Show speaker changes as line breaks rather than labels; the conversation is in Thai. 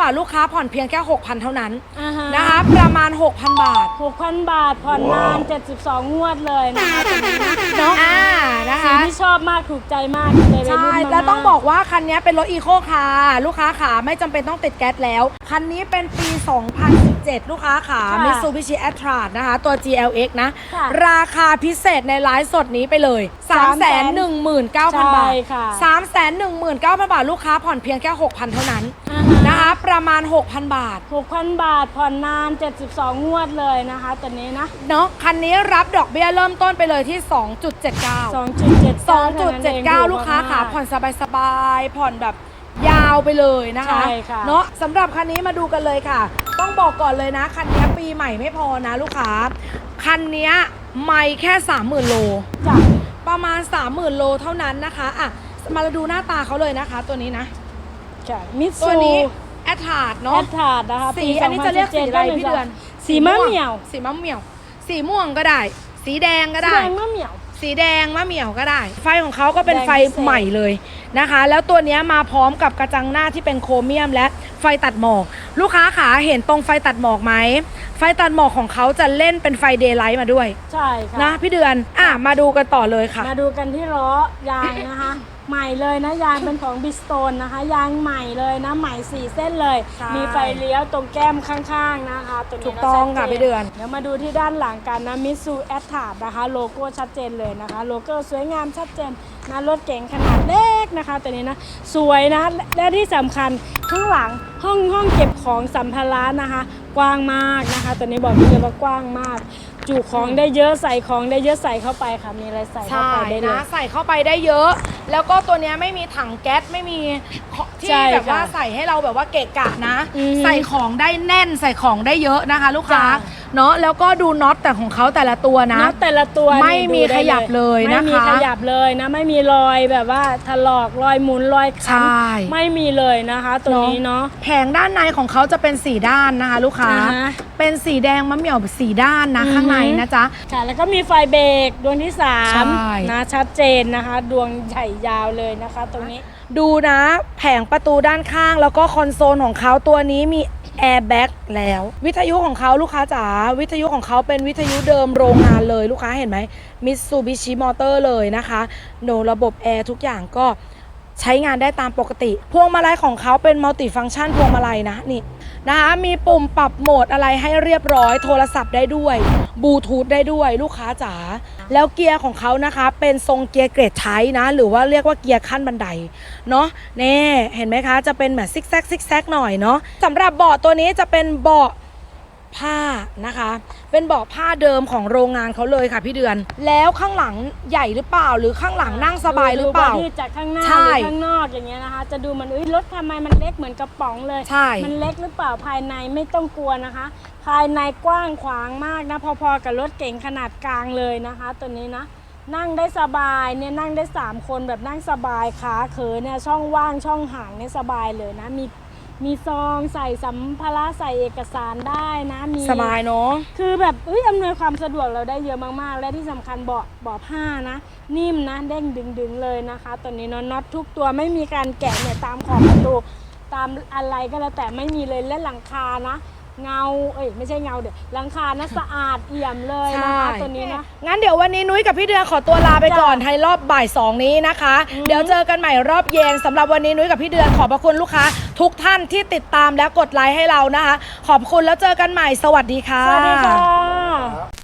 ป่าลูกค้าผ่อนเพียงแค่ 6,000 เท่านั้น
อ่าฮะ
นะคะ ประมาณ 6,000 บาท
6,000 บาทผ่อนนาน 72 งวดเลยนะคะตัวนี้นะเนาะ
อ่านะ
สี
คะ
ที่ช อบมากถูกใจมากเลยวัย
ใช่
รุ่นมากๆ
แล้วต้องบอกว่าคันนี้เป็นรถอีโคคาร์ลูกค้าขาไม่จำเป็นต้องติดแก๊สแล้ว คันนี้เป็นปี 2017 ลูกค้าขา
ค่ะ
Mitsubishi a t r a นะคะ ตัว GLX นะ
ค่ะ
ราคาพิเศษในไลฟ์สดนี้ไปเลย 319,000 บาท
ใช่ค่ะ
319,000 บาท ลูกค้าผ่อนเพียงแค่ 6,000 เท่านั้น
อ่าฮะ
นะคะประมาณ 6,000 บาท
6,000 บาทผ่อนนาน 72 งวดเลยนะคะตัวนี้นะ
เนาะคันนี้รับดอกเบี้ยเริ่มต้นไปเลยที่ 2.79
2.79
2.79 ลูกค้าขาผ่อนสบายๆผ่อนแบบยาวไปเลยนะคะ
ใช่ค่ะ
เนาะสำหรับคันนี้มาดูกันเลยค่ะ ต้องบอกก่อนเลยนะ คันนี้ปีใหม่ไม่พอนะลูกค้า คันนี้ไม่แค่ 30,000 โล
จ้ะ
ประมาณ 30,000 โลเท่านั้นนะคะอะมาดูหน้าตาเขาเลยนะคะ ตัวนี้นะ
จ้ะมิต
ตัว
ซู
นี้แอดทาร์ด
แอ
เนาะ
ดทาร์ดนะคะ
สี
ปี
อันนี้จะเรียกสีอะไร
2017
พี่เดือน
สีมะเหมี่ยว
สีมะเหมี่ยว สีม่วงก็ได้ สีแดงก็
สี
ได้
แดงมะเหมี่ยว
สีแดงมะเหมี่ยวก็ได้ ไฟของเขาก็เป็น
แดง
ไฟ
พิเศษ
ใหม่เลยนะคะ แล้วตัวเนี้ยมาพร้อมกับกระจังหน้าที่เป็นโครเมียมและไฟตัดหมอก ลูกค้าขาเห็นตรงไฟตัดหมอกไหม ไฟตัดหมอกของเขาจะเล่นเป็นไฟเดย์ไลท์มาด้วย
ใช่ค่ะ
นะพี่เดือนอะมาดูกันต่อเลยค่ะ
มาดูกันที่ล้อยางนะคะ ใหม่เลยนะยางเป็นของบิสโตนนะคะ ยางใหม่เลยนะใหม่สี่เส้นเลย
ใช่
มีไฟเลี้ยวตรงแก้มข้างๆนะคะตรงนี้
ถูกต้อง
ชั
ค่ะ
จ
พี่เดือน
เดี๋ยวมาดูที่ด้านหลังกันนะมิสูแอตทาร์ดนะคะ โลโก้ชัดเจนเลยนะคะ โลโก้สวยงามชัดเจนนะรถเก๋งขนาดเล็ก นะคะตัวนี้นะสวยนะและที่สำคัญข้างหลังห้องห้องเก็บของสัมภาระนะคะ กว้างมากนะคะตัวนี้บอกเลยว่ากว้างมาก จุของได้เยอะใส่ของได้เยอะใส่เข้าไปค่ะ มีอะไรใส่เข้า
ใช่
ไปได้เลย
นะใส่เข้าไปได้เยอะ แล้วก็ตัวเนี้ยไม่มีถังแก๊สไม่มีของที่
ใช่
แบบว่า
ค่ะ
ใส่ให้เราแบบว่าเกะกะนะ
อือฮึ
ใส่ของได้แน่นใส่ของได้เยอะนะคะ ลูกค้า
จ้ะ
เนาะแล้วก็ดูน็อตแต่ของเขาแต่ละตัวนะ
น็อตแต่ละตัวนี่
ไม่มี
ดูด้
ขยับเลยนะคะ
ไม่มีขยับเลยนะ ไม่มีรอยแบบว่าถลอกรอยหมุนรอย
ใช่
ค้ำไม่มีเลยนะคะ ตัวนี้เนาะ
แผงด้านในของเขาจะเป็นสีด้านนะคะ ลูกค้า
อ่าฮะ
เป็นสีแดงมะเหมี่ยวสีด้านนะ
อือฮึ
ข้างในนะจ๊ะ
ค่ะ แล้วก็มีไฟเบรกดวงที่
ใช่
3นะชัดเจนนะคะ ดวงใหญ่ยาวเลยนะคะ ตรงนี้
ดูนะแผงประตูด้านข้าง แล้วก็คอนโซลของเขาตัวนี้มีแอร์แบ็กแล้ว วิทยุของเขาลูกค้าจ๋าวิทยุของเขาเป็นวิทยุเดิมโรงงานเลยลูกค้าเห็นไหมมิตซูบิชิมอเตอร์เลยนะคะโนระบบแอร์ทุกอย่างก็ใช้งานได้ตามปกติ พวงมาลัยของเขาเป็นมัลติฟัง c t ชันพวงมาลัยนะนี่ นะคะมีปุ่มปรับโหมดอะไรให้เรียบร้อย โทรศัพท์ได้ด้วยบลูทูธได้ด้วยลูกค้าจ๋าแล้วเกียร์ของเขานะคะ เป็นทรงเกียร์เกรดไทนะ หรือว่าเรียกว่าเกียร์ขั้นบันไดเนาะนี่เห็นไหมคะ จะเป็นแบบซิกแซกซิกแซกหน่อยเนาะสำหรับเบาะตัวนี้จะเป็นเบาะ ผ้านะคะ เป็นเบาะผ้าเดิมของโรงงานเขาเลยค่ะพี่เดือน แล้วข้างหลังใหญ่หรือเปล่า หรือข้างหลังนั่งสบายหรือเปล่า
ดูบดี้จากข้างหน้า
ใช่
หรือข้างนอกอย่างเงี้ยนะคะ จะดูมันเอ้ยรถทำไมมันเล็กเหมือนกระป๋องเลย
ใช่
มันเล็กหรือเปล่าภายในไม่ต้องกลัวนะคะ ภายในกว้างขวางมากนะพอๆกับรถเก๋งขนาดกลางเลยนะคะ ตัวนี้นะ นั่งได้สบายเนี่ยนั่งได้3คนแบบนั่งสบายขาเขอเนี่ยช่องว่างช่องห่างเนี่ยสบายเลยนะมี มีซองใส่สัมภาระใส่เอกสารได้นะมี
สบายเนาะ
คือแบบเอ้ยอำนวยความสะดวกเราได้เยอะมากๆ และที่สำคัญเบาะเบาะผ้านะ นิ่มนะเด้งดึงๆเลยนะคะตัวนี้เนาะน็อตทุกตัวไม่มีการแกะเนี่ยตามขอบประตูตามอะไรก็แล้วแต่ไม่มีเลยและหลังคานะ เงา เอ้ยไม่ใช่เงาเดี๋ยวหลังคานะสะอาดเอี่ยมเลยนะคะตัวนี้นะ
งั้นเดี๋ยววันนี้นุ้ยกับพี่เดือนขอตัวลาไปก่อน
จ้ะ
ในรอบบ่ายสองนี้นะคะ
อืม
เดี๋ยวเจอกันใหม่รอบเย็นสำหรับวันนี้นุ้ยกับพี่เดือนขอบพระคุณลูกค้า ทุกท่านที่ติดตามและกดไลค์ให้เรานะคะ ขอบคุณแล้วเจอกันใหม่สวัสดีค่ะ
สวัสดีค่ะ